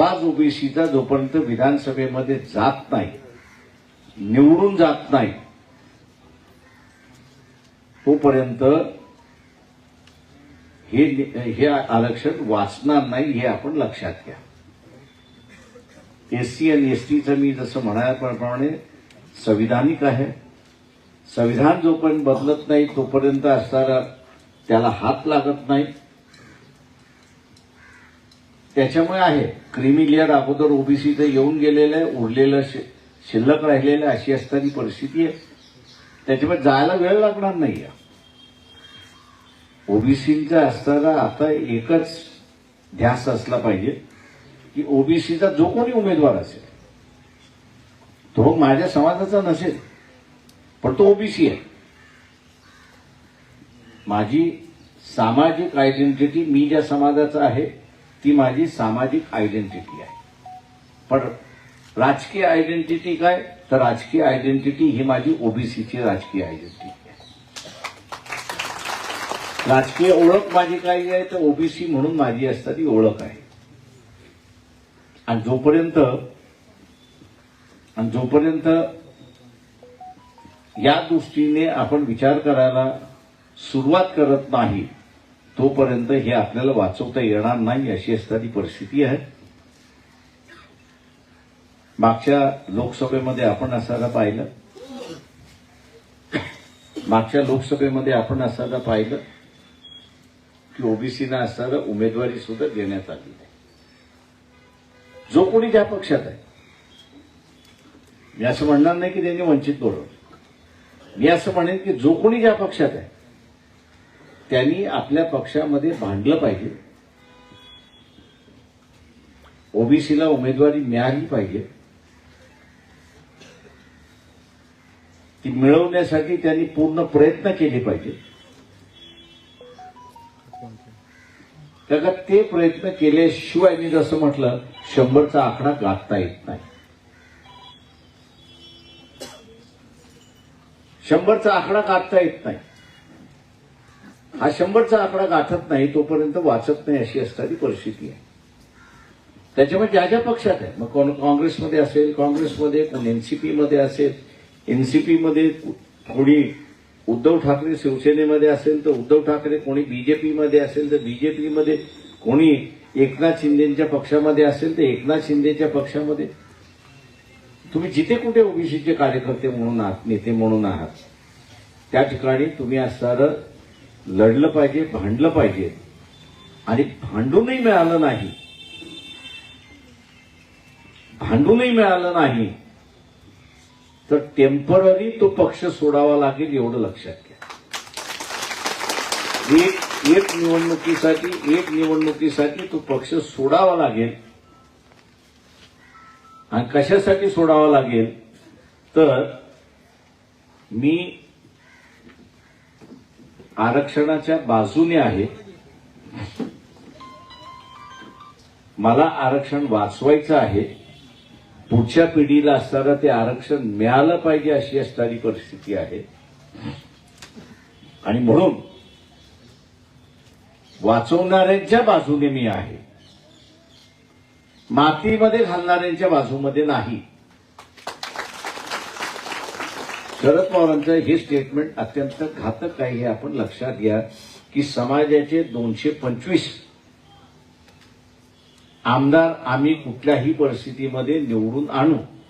आवाज ओबीसीचा जोपर्यंत विधानसभेमध्ये जात नाही निवडून जात नाही तोपर्यंत हे हे आरक्षण वाचणार नाही हे आपण लक्षात घ्या. एससी आणि एसटीचं मी जसं म्हणाल्याप्रमाणे संविधानिक आहे. संविधान जोपर्यंत बदलत नाही तोपर्यंत असणारा त्याला हात लागत नाही. त्याच्यामुळे आहे. क्रिमी लेअर अगोदर ओबीसीचं येऊन गेलेलं आहे उरलेलं शि- शिल्लक राहिलेलं आहे, अशी असताना परिस्थिती आहे. त्याच्यामुळे जायला वेळ लागणार नाही ओबीसीचा असताना आता एकच ध्यास असला पाहिजे की ओबीसीचा जो कोणी उमेदवार असेल तो माझ्या समाजाचा नसेल पण तो ओबीसी आहे. माझी सामाजिक आयडेंटिटी मी ज्या समाजाचा आहे ती माझी सामाजिक आयडेंटिटी आहे. पण राजकीय आयडेंटिटी काय? तर राजकीय आयडेंटिटी ही माझी ओबीसीची राजकीय आयडेंटिटी आहे. राजकीय ओळख माझी काय आहे तर ओबीसी म्हणून माझी असणारी ओळख आहे. आणि जोपर्यंत आणि जोपर्यंत या दृष्टीने आपण विचार करायला सुरुवात करत नाही तोपर्यंत हे आपल्याला वाचवता येणार नाही अशी असणारी परिस्थिती आहे. मागच्या लोकसभेमध्ये आपण असायला पाहिलं. मागच्या लोकसभेमध्ये आपण असायला पाहिलं की ओबीसीना असणारा उमेदवारी सुद्धा देण्यात आली जो कोणी ज्या पक्षात आहे. मी असं म्हणणार नाही की त्यांनी वंचित बोलवलं. मी असं म्हणेन की जो कोणी ज्या पक्षात आहे त्यांनी आपल्या पक्षामध्ये भांडलं पाहिजे. ओबीसीला उमेदवारी मिळाली पाहिजे. ती मिळवण्यासाठी त्यांनी पूर्ण प्रयत्न केले पाहिजे. का ते प्रयत्न केल्याशिवाय मी जसं म्हटलं शंभरचा आकडा गाठता येत नाही. शंभरचा आकडा गाठता येत नाही. हा शंभरचा आकडा गाठत नाही तोपर्यंत वाचत नाही अशी असणारी परिस्थिती आहे. त्याच्यामुळे ज्या ज्या पक्षात आहे मग कोण काँग्रेसमध्ये असेल काँग्रेसमध्ये कोण एनसीपीमध्ये असेल एनसीपीमध्ये कोणी उद्धव ठाकरे शिवसेनेमध्ये असेल तर उद्धव ठाकरे कोणी बीजेपीमध्ये असेल तर बीजेपीमध्ये कोणी एकनाथ शिंदेच्या पक्षामध्ये असेल तर एकनाथ शिंदेच्या पक्षामध्ये. तुम्ही जिथे कुठे ओबीसीचे कार्यकर्ते म्हणून आहात नेते म्हणून आहात त्या ठिकाणी तुम्ही असणारं लढलं पाहिजे भांडलं पाहिजे. आणि भांडूनही मिळालं नाही. भांडूनही मिळालं नाही. तर टेंपररी तो पक्ष सोडावा लागेल एवढं लक्षात घ्या. एक एक निवडणुकीसाठी एक निवडणुकीसाठी तो पक्ष सोडावा लागेल. आणि कशासाठी सोडावा लागेल? तर मी आरक्षणाच्या बाजूने आहे. मला आरक्षण वाचवायचं आहे. पुढच्या पिढीला असताना ते आरक्षण मिळालं पाहिजे अशी असणारी परिस्थिती आहे. आणि म्हणून वाचवणाऱ्यांच्या बाजूने मी आहे. मातीमध्ये घालणाऱ्यांच्या बाजूमध्ये नाही. शरद पवारांचं हे स्टेटमेंट अत्यंत घातक आहे हे आपण लक्षात घ्या की समाजाचे दोनशे पंचवीस आमदार आम्ही कुठल्याही परिस्थितीमध्ये निवडून आणू.